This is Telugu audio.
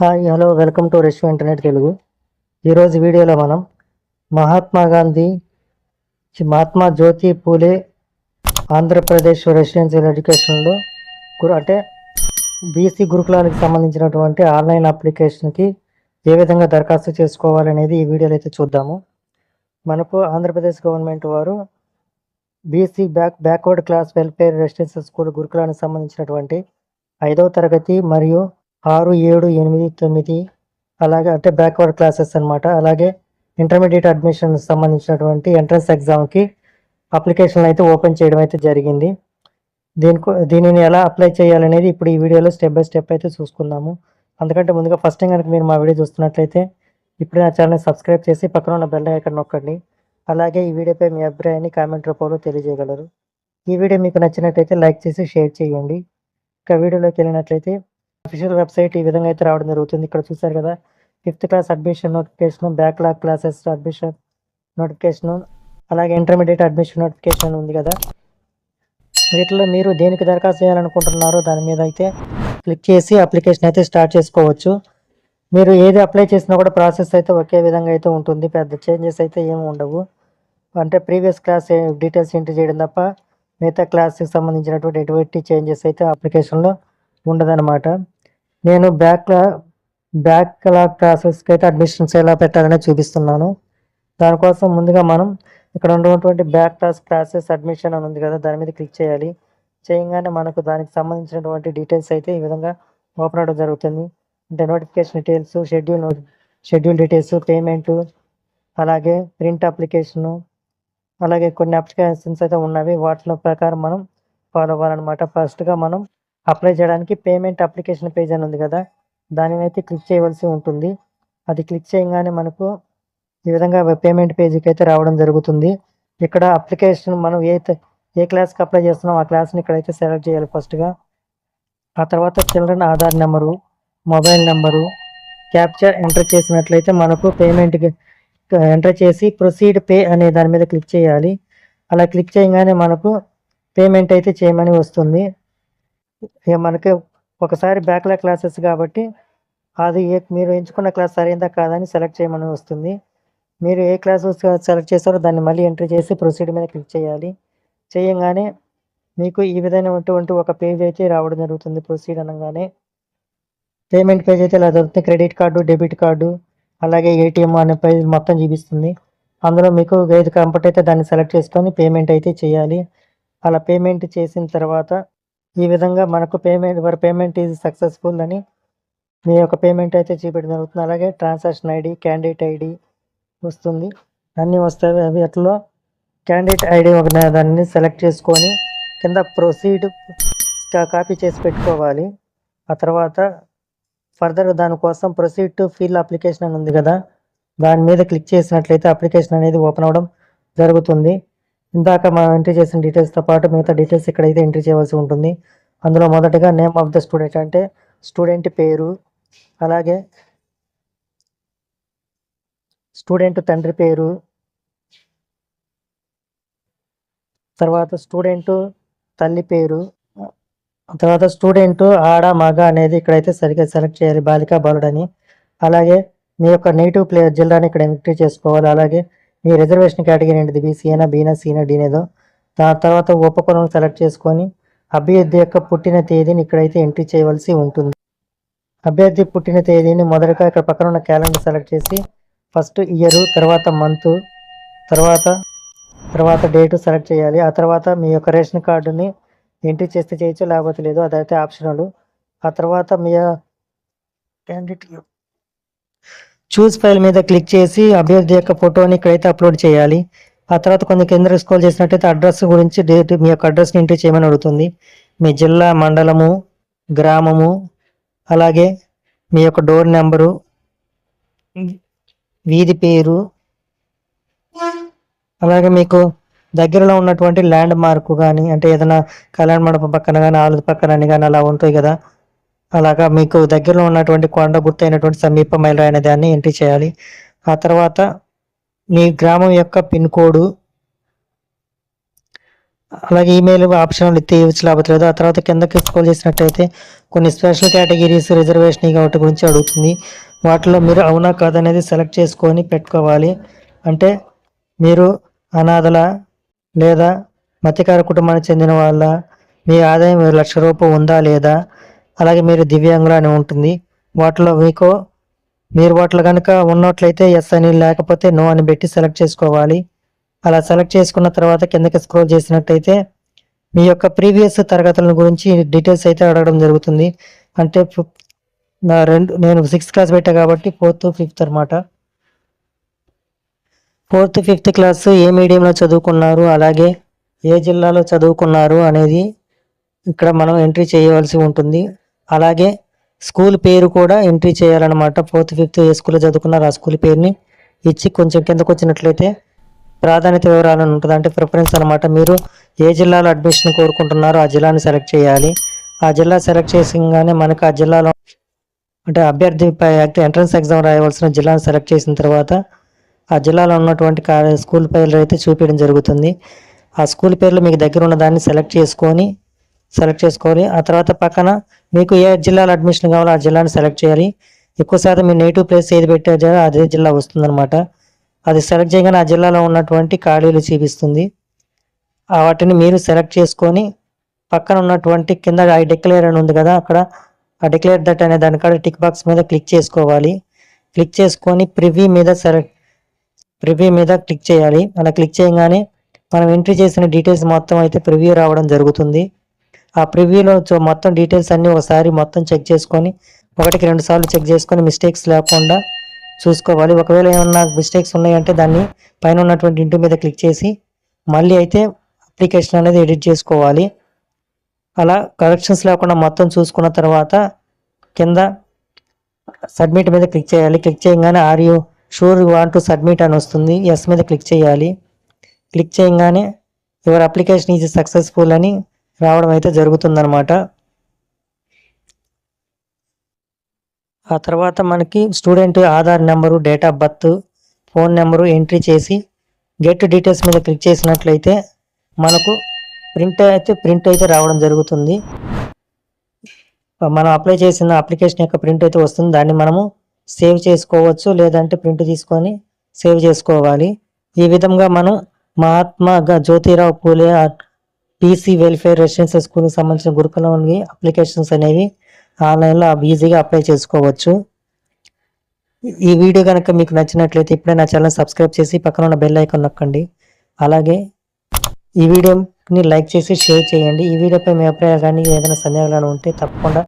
హాయ్ హలో వెల్కమ్ టు రెష్యూ ఇంటర్నెట్ తెలుగు. ఈరోజు వీడియోలో మనం మహాత్మా గాంధీ మహాత్మా జ్యోతి పూలే ఆంధ్రప్రదేశ్ రెసిడెన్షియల్ ఎడ్యుకేషన్లో అంటే బీసీ గురుకులానికి సంబంధించినటువంటి ఆన్లైన్ అప్లికేషన్కి ఏ విధంగా దరఖాస్తు చేసుకోవాలనేది ఈ వీడియోలో అయితే చూద్దాము. మనకు ఆంధ్రప్రదేశ్ గవర్నమెంట్ వారు BC back backward class welfare residential school గురుకులానికి సంబంధించినటువంటి ఐదవ తరగతి మరియు ఆరు ఏడు ఎనిమిది తొమ్మిది అలాగే అంటే బ్యాక్వర్డ్ క్లాసెస్ అన్నమాట. అలాగే ఇంటర్మీడియట్ అడ్మిషన్ సంబంధించినటువంటి ఎంట్రన్స్ ఎగ్జామ్కి అప్లికేషన్ అయితే ఓపెన్ చేయడం అయితే జరిగింది. దీనికి దీనిని ఎలా అప్లై చేయాలనేది ఇప్పుడు ఈ వీడియోలో స్టెప్ బై స్టెప్ అయితే చూసుకుందాము. అందుకంటే ముందుగా ఫస్ట్ టైం కనుక మీరు మా వీడియో చూస్తున్నట్లయితే ఇప్పుడు నా ఛానల్ సబ్స్క్రైబ్ చేసి పక్కన ఉన్న బెల్ ఇక్కడ నొక్కండి. అలాగే ఈ వీడియోపై మీ అభిప్రాయాన్ని కామెంట్ రూపంలో తెలియజేయగలరు. ఈ వీడియో మీకు నచ్చినట్లయితే లైక్ చేసి షేర్ చేయండి. ఇక వీడియోలోకి వెళ్ళినట్లయితే అఫీషియల్ వెబ్సైట్ ఈ విధంగా అయితే రావడం జరుగుతుంది. ఇక్కడ చూసారు కదా fifth class admission notification backlog classes admission notification అలాగే ఇంటర్మీడియట్ అడ్మిషన్ నోటిఫికేషన్ ఉంది కదా. వీటిలో మీరు దేనికి దరఖాస్తు చేయాలనుకుంటున్నారో దాని మీద అయితే క్లిక్ చేసి అప్లికేషన్ అయితే స్టార్ట్ చేసుకోవచ్చు. మీరు ఏది అప్లై చేసినా కూడా ప్రాసెస్ అయితే ఒకే విధంగా అయితే ఉంటుంది. పెద్ద చేంజెస్ అయితే ఏమి ఉండవు. అంటే ప్రీవియస్ క్లాస్ డీటెయిల్స్ ఎంటర్ చేయడం తప్ప మిగతా క్లాస్కి సంబంధించినటువంటి ఎటువంటి చేంజెస్ అయితే అప్లికేషన్లో ఉండదన్నమాట. నేను బ్యాక్ బ్యాక్ క్లాసెస్కి అయితే అడ్మిషన్స్ ఎలా పెట్టాలనే చూపిస్తున్నాను. దానికోసం ముందుగా మనం ఇక్కడ ఉన్నటువంటి బ్యాక్ క్లాస్ క్లాసెస్ అడ్మిషన్ అని ఉంది కదా దాని మీద క్లిక్ చేయాలి. చేయగానే మనకు దానికి సంబంధించినటువంటి డీటెయిల్స్ అయితే ఈ విధంగా ఓపెన్ అవడం జరుగుతుంది. అంటే notification details schedule schedule details payment అలాగే ప్రింట్ అప్లికేషను అలాగే కొన్ని అప్లికేషన్స్ అయితే ఉన్నవి. వాటిలో ప్రకారం మనం ఫాలో అవ్వాలన్నమాట. ఫస్ట్గా మనం అప్లై చేయడానికి పేమెంట్ అప్లికేషన్ పేజ్ అని ఉంది కదా దానిని అయితే క్లిక్ చేయవలసి ఉంటుంది. అది క్లిక్ చేయగానే మనకు ఈ విధంగా పేమెంట్ పేజీకి అయితే రావడం జరుగుతుంది. ఇక్కడ అప్లికేషన్ మనం ఏ ఏ క్లాస్కి అప్లై చేస్తున్నాం ఆ క్లాస్ని ఇక్కడైతే సెలెక్ట్ చేయాలి ఫస్ట్గా. ఆ తర్వాత children Aadhaar number mobile number capture enter చేసినట్లయితే మనకు పేమెంట్కి ఎంటర్ చేసి ప్రొసీడ్ పే అనే దాని మీద క్లిక్ చేయాలి. అలా క్లిక్ చేయగానే మనకు పేమెంట్ అయితే చేయమని వస్తుంది. మనకి ఒకసారి బ్యాక్లాగ్ క్లాసెస్ కాబట్టి అది ఏ మీరు ఎంచుకున్న క్లాస్ సరైందా కాదని సెలెక్ట్ చేయమని వస్తుంది. మీరు ఏ క్లాస్ సెలెక్ట్ చేస్తారో దాన్ని మళ్ళీ ఎంట్రీ చేసి ప్రొసీడ్ మీద క్లిక్ చేయాలి. చేయంగానే మీకు ఈ విధమైనటువంటి ఒక పేజ్ అయితే రావడం జరుగుతుంది ప్రొసీడ్ అనగానే. పేమెంట్ పేజ్ అయితే ఇలా దొరుకుతుంది. క్రెడిట్ కార్డు డెబిట్ కార్డు అలాగే ఏటీఎం అనే పేజ్ మొత్తం చూపిస్తుంది. అందులో మీకు ఏది కంఫర్ట్ అయితే దాన్ని సెలెక్ట్ చేసుకొని పేమెంట్ అయితే చేయాలి. అలా పేమెంట్ చేసిన తర్వాత ఈ విధంగా మనకు పేమెంట్ వర్ పేమెంట్ ఈజ్ సక్సెస్ఫుల్ అని మీ యొక్క పేమెంట్ అయితే చూపెట్టడం జరుగుతుంది. అలాగే ట్రాన్సాక్షన్ ఐడి క్యాండిడేట్ ఐడి వస్తుంది. అన్నీ వస్తాయి. అవి అట్లా క్యాండిడేట్ ఐడి ఒక దాన్ని సెలెక్ట్ చేసుకొని కింద ప్రొసీడ్ కాపీ చేసి పెట్టుకోవాలి. ఆ తర్వాత ఫర్దర్ దానికోసం ప్రొసీడ్ టు ఫీల్ అప్లికేషన్ అని ఉంది కదా దాని మీద క్లిక్ చేసినట్లయితే అప్లికేషన్ అనేది ఓపెన్ అవ్వడం జరుగుతుంది. ఇందాక మనం ఎంట్రీ చేసిన డీటెయిల్స్తో పాటు మిగతా డీటెయిల్స్ ఇక్కడైతే ఎంట్రీ చేయవలసి ఉంటుంది. అందులో మొదటగా నేమ్ ఆఫ్ ద స్టూడెంట్ అంటే స్టూడెంట్ పేరు అలాగే స్టూడెంట్ తండ్రి పేరు తర్వాత స్టూడెంట్ తల్లి పేరు తర్వాత స్టూడెంట్ ఆడ మగ అనేది ఇక్కడైతే సరిగ్గా సెలెక్ట్ చేయాలి బాలిక బాలుడని. అలాగే మీ యొక్క నేటివ్ ప్లేయర్ జిల్లాని ఇక్కడ ఎంట్రీ చేసుకోవాలి అలాగే మీ రిజర్వేషన్ కేటగిరీ ఏంటిది? బీసీనా బీనా సీనా డీనేదో దాని తర్వాత ఉపకులం సెలెక్ట్ చేసుకొని అభ్యర్థి యొక్క పుట్టిన తేదీని ఇక్కడైతే ఎంట్రీ చేయవలసి ఉంటుంది. అభ్యర్థి పుట్టిన తేదీని మొదటగా ఇక్కడ పక్కన ఉన్న క్యాలెండర్ సెలెక్ట్ చేసి ఫస్ట్ ఇయర్ తర్వాత మంత్ తర్వాత తర్వాత డేటు సెలెక్ట్ చేయాలి. ఆ తర్వాత మీ యొక్క రేషన్ కార్డుని ఎంట్రీ చేస్తే చేయొచ్చు లేకపోతే లేదు అదైతే ఆప్షనల్ ఆ తర్వాత మీ క్యాండిడేట్ చూస్ ఫైల్ మీద క్లిక్ చేసి అభ్యర్థి యొక్క ఫోటోని ఇక్కడైతే అప్లోడ్ చేయాలి. ఆ తర్వాత కొంచెం కింద స్క్రోల్ చేసినట్టయితే అడ్రస్ గురించి డేట్ మీ యొక్క అడ్రస్ని ఎంట్రీ చేయమని అడుగుతుంది. మీ జిల్లా మండలము గ్రామము అలాగే మీ యొక్క డోర్ నెంబరు వీధి పేరు అలాగే మీకు దగ్గరలో ఉన్నటువంటి ల్యాండ్ మార్కు కానీ అంటే ఏదైనా కళ్యాణ మండపం పక్కన కానీ ఆలు పక్కన కానీ అలా ఉంటాయి కదా. అలాగా మీకు దగ్గరలో ఉన్నటువంటి కొండ గుర్తైనటువంటి సమీప మైలు అనే దాన్ని ఎంట్రీ చేయాలి. ఆ తర్వాత మీ గ్రామం యొక్క పిన్ కోడ్ అలాగే ఈమెయిల్ ఆప్షన్ ఇస్తే ఇవ్వచ్చు లేకపోతే లేదు. ఆ తర్వాత కిందకి స్క్రోల్ చేసినట్టయితే కొన్ని స్పెషల్ కేటగిరీస్ రిజర్వేషన్ వాటి గురించి అడుగుతుంది. వాటిలో మీరు అవునా కాదనేది సెలెక్ట్ చేసుకొని పెట్టుకోవాలి. అంటే మీరు అనాథల లేదా మత్స్యకార కుటుంబానికి చెందిన వాళ్ళ మీ ఆదాయం లక్ష రూపాయలు ఉందా లేదా అలాగే మీరు దివ్యాంగులు అని ఉంటుంది. వాటిలో మీకు మీరు వాటిలో కనుక ఉన్నట్లయితే ఎస్ అని లేకపోతే నో అని పెట్టి సెలెక్ట్ చేసుకోవాలి. అలా సెలెక్ట్ చేసుకున్న తర్వాత కిందకి స్క్రోల్ చేసినట్టయితే మీ యొక్క ప్రీవియస్ తరగతుల గురించి డీటెయిల్స్ అయితే అడగడం జరుగుతుంది. అంటే నా రెండు నేను సిక్స్త్ క్లాస్ పెట్టా కాబట్టి ఫోర్త్ ఫిఫ్త్ అనమాట ఫోర్త్ ఫిఫ్త్ క్లాస్ ఏ మీడియంలో చదువుకున్నారు అలాగే ఏ జిల్లాలో చదువుకున్నారు అనేది ఇక్కడ మనం ఎంట్రీ చేయవలసి ఉంటుంది. అలాగే స్కూల్ పేరు కూడా ఎంట్రీ చేయాలన్నమాట. ఫోర్త్ ఫిఫ్త్ ఏ స్కూల్లో చదువుకున్నారు. ఆ స్కూల్ పేరుని ఇచ్చి కొంచెం కిందకు వచ్చినట్లయితే ప్రాధాన్యత వివరాలను ఉంటుంది. అంటే ప్రిఫరెన్స్ అనమాట మీరు ఏ జిల్లాలో అడ్మిషన్ కోరుకుంటున్నారో ఆ జిల్లాని సెలెక్ట్ చేయాలి. ఆ జిల్లా సెలెక్ట్ చేసిగానే మనకు ఆ జిల్లాలో అంటే అభ్యర్థి ఎంట్రన్స్ ఎగ్జామ్ రాయవలసిన జిల్లాను సెలెక్ట్ చేసిన తర్వాత ఆ జిల్లాలో ఉన్నటువంటి స్కూల్ పేర్లు అయితే చూపించడం జరుగుతుంది. ఆ స్కూల్ పేర్లు మీకు దగ్గర ఉన్న దాన్ని సెలెక్ట్ చేసుకొని సెలెక్ట్ చేసుకోవాలి. ఆ తర్వాత పక్కన మీకు ఏ జిల్లాలో అడ్మిషన్ కావాలో ఆ జిల్లాని సెలెక్ట్ చేయాలి. ఎక్కువ శాతం మీ నేటివ్ ప్లేస్ ఏది పెట్టారో అదే జిల్లా వస్తుందన్నమాట. అది సెలెక్ట్ చేయగానే ఆ జిల్లాలో ఉన్నటువంటి ఖాళీలు చూపిస్తుంది. ఆ వాటిని మీరు సెలెక్ట్ చేసుకొని పక్కన ఉన్నటువంటి కింద ఐ డిక్లేర్ అని ఉంది కదా అక్కడ ఆ డిక్లేర్ దట్ అనే దానికాడ టిక్ బాక్స్ మీద క్లిక్ చేసుకోవాలి. క్లిక్ చేసుకొని ప్రివ్యూ మీద సెలెక్ట్ ప్రివ్యూ మీద క్లిక్ చేయాలి. అలా క్లిక్ చేయగానే మనం ఎంట్రీ చేసిన డీటెయిల్స్ మొత్తం అయితే ప్రివ్యూ రావడం జరుగుతుంది. ఆ ప్రివ్యూలో మొత్తం డీటెయిల్స్ అన్నీ ఒకసారి మొత్తం చెక్ చేసుకొని ఒకటికి రెండు సార్లు చెక్ చేసుకొని మిస్టేక్స్ లేకుండా చూసుకోవాలి. ఒకవేళ ఏమన్నా మిస్టేక్స్ ఉన్నాయంటే దాన్ని పైన ఉన్నటువంటి ఇంటి మీద క్లిక్ చేసి మళ్ళీ అయితే అప్లికేషన్ అనేది ఎడిట్ చేసుకోవాలి. అలా కరెక్షన్స్ లేకుండా మొత్తం చూసుకున్న తర్వాత కింద సబ్మిట్ మీద క్లిక్ చేయాలి. క్లిక్ చేయగానే are you sure want to submit అని వస్తుంది. ఎస్ మీద క్లిక్ చేయాలి. క్లిక్ చేయగానే యువర్ అప్లికేషన్ ఈజ్ సక్సెస్ఫుల్ అని రావడం అయితే జరుగుతుందన్నమాట. ఆ తర్వాత మనకి student Aadhaar number date of birth phone number entry చేసి గెట్ డీటెయిల్స్ మీద క్లిక్ చేసినట్లయితే మనకు ప్రింట్ అయితే ప్రింట్ అయితే రావడం జరుగుతుంది. మనం అప్లై చేసిన అప్లికేషన్ యొక్క ప్రింట్ అయితే వస్తుంది. దాన్ని మనము సేవ్ చేసుకోవచ్చు లేదంటే ప్రింట్ తీసుకొని సేవ్ చేసుకోవాలి. ఈ విధంగా మనం Mahatma Jyotirao Phule PC welfare residential స్కూల్కి సంబంధించిన గురుకులంకి అప్లికేషన్స్ అనేవి ఆన్లైన్లో ఈజీగా అప్లై చేసుకోవచ్చు. ఈ వీడియో కనుక మీకు నచ్చినట్లయితే ఇప్పుడే నా ఛానల్ సబ్స్క్రైబ్ చేసి పక్కన ఉన్న బెల్ ఐకాన్ నొక్కండి. అలాగే ఈ వీడియోని లైక్ చేసి షేర్ చేయండి. ఈ వీడియోపై మీ అభిప్రాయాలు కానీ ఏదైనా సందేహాలు ఉంటే తప్పకుండా